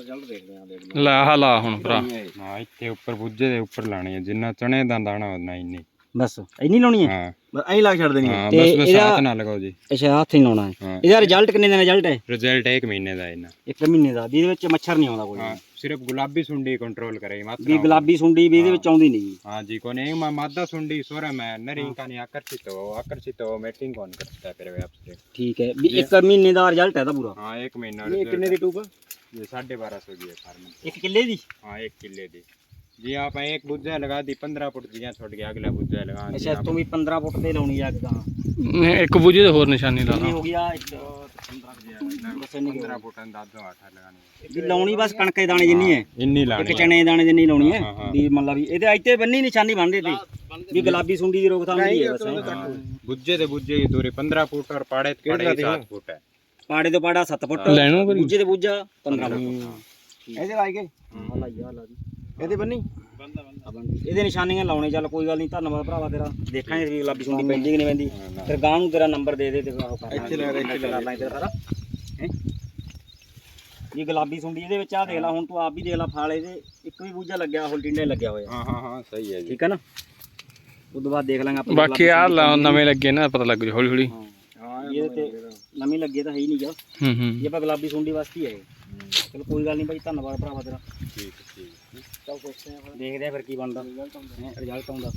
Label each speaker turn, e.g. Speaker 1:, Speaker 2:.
Speaker 1: Result ਦੇਖਦੇ ਆਂ
Speaker 2: ਲੈ ਆਹ ਲਾ ਹੁਣ ਭਰਾ।
Speaker 3: ਹਾਂ ਇੱਥੇ ਉੱਪਰ ਬੁੱਝੇ ਦੇ ਉੱਪਰ ਲਾਣੇ ਆ ਜਿੰਨਾ ਚਣੇ ਦਾ ਦਾਣਾ ਉਹਨਾਂ ਇੰਨੀ
Speaker 4: ਬਸ ਇੰਨੀ ਲਾਉਣੀ ਹੈ
Speaker 3: ਹਾਂ
Speaker 1: ਬਸ ਐਂ ਲਾ ਕੇ ਛੱਡ ਦੇਣੀ ਹੈ
Speaker 3: ਹਾਂ
Speaker 4: ਤੇ
Speaker 3: ਬਸ ਬਸ
Speaker 4: ਇਹਦਾ-
Speaker 3: ਹੱਥ ਨਾ ਲਗਾਓ ਜੀ
Speaker 4: ਅੱਛਾ ਹੱਥ ਹੀ ਲਾਉਣਾ ਹੈ
Speaker 3: ਹਾਂ
Speaker 4: ਇਹਦਾ ਰਿਜ਼ਲਟ ਕਿੰਨੇ ਦਾ ਰਿਜ਼ਲਟ ਹੈ
Speaker 3: ਰਿਜ਼ਲਟ 1 ਮਹੀਨੇ ਦਾ ਇਹਨਾਂ
Speaker 4: ਇੱਕ ਮਹੀਨੇ ਦਾ ਵੀ ਇਹਦੇ ਵਿੱਚ ਮੱਛਰ ਨਹੀਂ ਆਉਂਦਾ ਕੋਈ
Speaker 3: ਹਾਂ ਸਿਰਫ ਗੁਲਾਬੀ ਸੁੰਡੀ ਕੰਟਰੋਲ करे मात्र
Speaker 4: ਵੀ ਗੁਲਾਬੀ ਸੁੰਡੀ ਵੀ ਇਹਦੇ ਵਿੱਚ ਆਉਂਦੀ ਨਹੀਂ
Speaker 3: हाँ जी कौन है मा- मादा सुंडी सोरा में नरी का नहीं आकर्षित हो आकर्षित हो मैटिंग कौन करता है फिर आपसे
Speaker 4: ਠੀਕ ਹੈ ਵੀ ਇੱਕ ਮਹੀਨੇ ਦਾ ਰਿਜ਼ਲਟ ਹੈ ਇਹਦਾ ਪੂਰਾ
Speaker 3: हाँ एक महीना
Speaker 1: ਇਹ ਕਿੰਨੇ ਦੀ ਟੂਬ
Speaker 3: ये साढ़े बारह सौ की है फार्म
Speaker 4: ਇੱਕ ਕਿੱਲੇ ਦੀ
Speaker 3: हाँ एक किले दी ਜੀ ਆਪਾਂ ਇੱਕ ਬੁੱਝਾ ਲਗਾ ਦੀ 15 ਫੁੱਟ ਦੀਆਂ ਛੁੱਟ ਗਿਆ ਅਗਲਾ ਬੁੱਝਾ ਲਗਾ
Speaker 4: ਅੱਛਾ ਇਸ ਵੀ 15 ਫੁੱਟ ਤੇ ਲਾਉਣੀ ਆ
Speaker 2: ਅੱਗਾ। ਇੱਕ ਬੂਝੇ ਤੇ ਹੋਰ ਨਿਸ਼ਾਨੀ ਲਾ ਲਾ।
Speaker 4: ਹੋ ਗਿਆ ਇੱਕ
Speaker 3: 15
Speaker 4: ਫੁੱਟਾਂ
Speaker 3: ਦਾ ਦੋ ਆਠਾ ਲਗਾਣੀ
Speaker 4: ਵੀ ਲਾਉਣੀ ਬਸ ਕਣਕ ਦੇ ਦਾਣੇ ਜਿੰਨੀ ਹੈ।
Speaker 3: ਇੰਨੀ
Speaker 4: ਇੱਕ ਚਣੇ ਦੇ ਦਾਣੇ ਜਿੰਨੀ ਲਾਉਣੀ ਹਾਂ, ਵੀ ਮੰਨ ਲਾ ਵੀ ਇਹਦੇ ਇੱਥੇ ਬੰਨੀ ਨਿਸ਼ਾਨੀ ਬੰਨਦੇ ਤੇ ਵੀ ਗੁਲਾਬੀ ਸੁੰਡੀ ਦੀ ਰੋਕਥਾਮ ਦੀ ਹੈ ਬਸ
Speaker 3: ਬੁੱਝੇ ਤੇ ਬੁੱਝੇ ਦੀ ਦੂਰੀ 15 ਫੁੱਟ ਔਰ ਪਾੜੇ ਤੇ ਪਾੜੇ ਦੀ 7 ਫੁੱਟ ਹੈ।
Speaker 4: ਪਾੜੇ ਤੋਂ ਪਾੜਾ 7 ਫੁੱਟ।
Speaker 2: ਲੈਣੋ ਕਰੀ
Speaker 4: ਤੇ ਬੂਝਾ 15 ਫੁੱਟ।
Speaker 1: ਇਹਦੇ ਲਾਈ ਗਏ?
Speaker 4: ਹਾਂ। ਲਾਈ ਆ ਲਾ ਦੀ।
Speaker 1: ਇਹਦੇ ਬੰਨੀ?
Speaker 4: ਇਹਦੇ ਨਿਸ਼ਾਨੀਆਂ ਲਾਉਣੇ ਚੱਲ ਕੋਈ ਗੱਲ ਨਹੀਂ ਧੰਨਵਾਦ ਭਰਾਵਾ ਤੇਰਾ। ਦੇਖਾਂਗੇ ਵੀ ਗੁਲਾਬੀ ਸੁੰਡੀ ਪੈਂਦੀ ਕਿ ਨਹੀਂ ਪੈਂਦੀ। ਫਿਰ ਗਾਂ ਤੇਰਾ ਨੰਬਰ ਦੇ ਦੇ ਤੇ ਉਹ
Speaker 1: ਇੱਥੇ ਲੈ ਇੱਥੇ ਲੈ ਲਾਂ
Speaker 4: ਤੇਰਾ ਸਾਰਾ। ਇਹ ਗੁਲਾਬੀ ਸੁੰਡੀ ਇਹਦੇ ਵਿੱਚ ਆ ਦੇਖ ਲੈ ਹੁਣ ਤੂੰ ਆਪ ਵੀ ਦੇਖ ਲੈ ਫਾਲ ਇਹਦੇ ਇੱਕ ਵੀ ਬੂਝਾ ਲੱਗਿਆ ਹੋਲ ਟਿੰਡੇ ਲੱਗਿਆ ਹੋਇਆ।
Speaker 3: ਹਾਂ ਹਾਂ ਹਾਂ ਸਹੀ ਹੈ ਜੀ।
Speaker 4: ਠੀਕ ਹੈ ਨਾ? ਉਦੋਂ ਬਾਅਦ ਦੇਖ ਲਾਂਗੇ ਆਪਾਂ
Speaker 2: ਬਾਕੀ ਆ ਨਵੇਂ ਲੱਗੇ ਨਾ ਪਤਾ ਲੱਗ ਜੂ ਹੌਲੀ ਹੌਲੀ
Speaker 1: ਹਾਂ
Speaker 4: ਇਹ ਤੇ ਨਵੀਂ ਲੱਗੇ ਤਾਂ ਹੈ ਹੀ ਨਹੀਂ ਗਾ।
Speaker 2: ਹੂੰ ਹੂੰ।
Speaker 4: ਇਹ ਆਪਾਂ ਗੁਲਾਬੀ ਸੁੰਡੀ ਵਾਸਤੇ ਹੈ ਚਲੋ ਕੋਈ ਗੱਲ ਨਹੀਂ ਭਾਈ ਧੰਨਵਾਦ ਭਰਾਵਾ ਤੇਰਾ।
Speaker 3: ਠੀਕ ਠੀਕ
Speaker 4: ਚਲ ਸੋਚਦੇ ਦੇਖਦੇ ਆ ਫਿਰ ਕੀ ਬਣਦਾ। ਰਿਜ਼ਲਟ ਆਉਂਦਾ।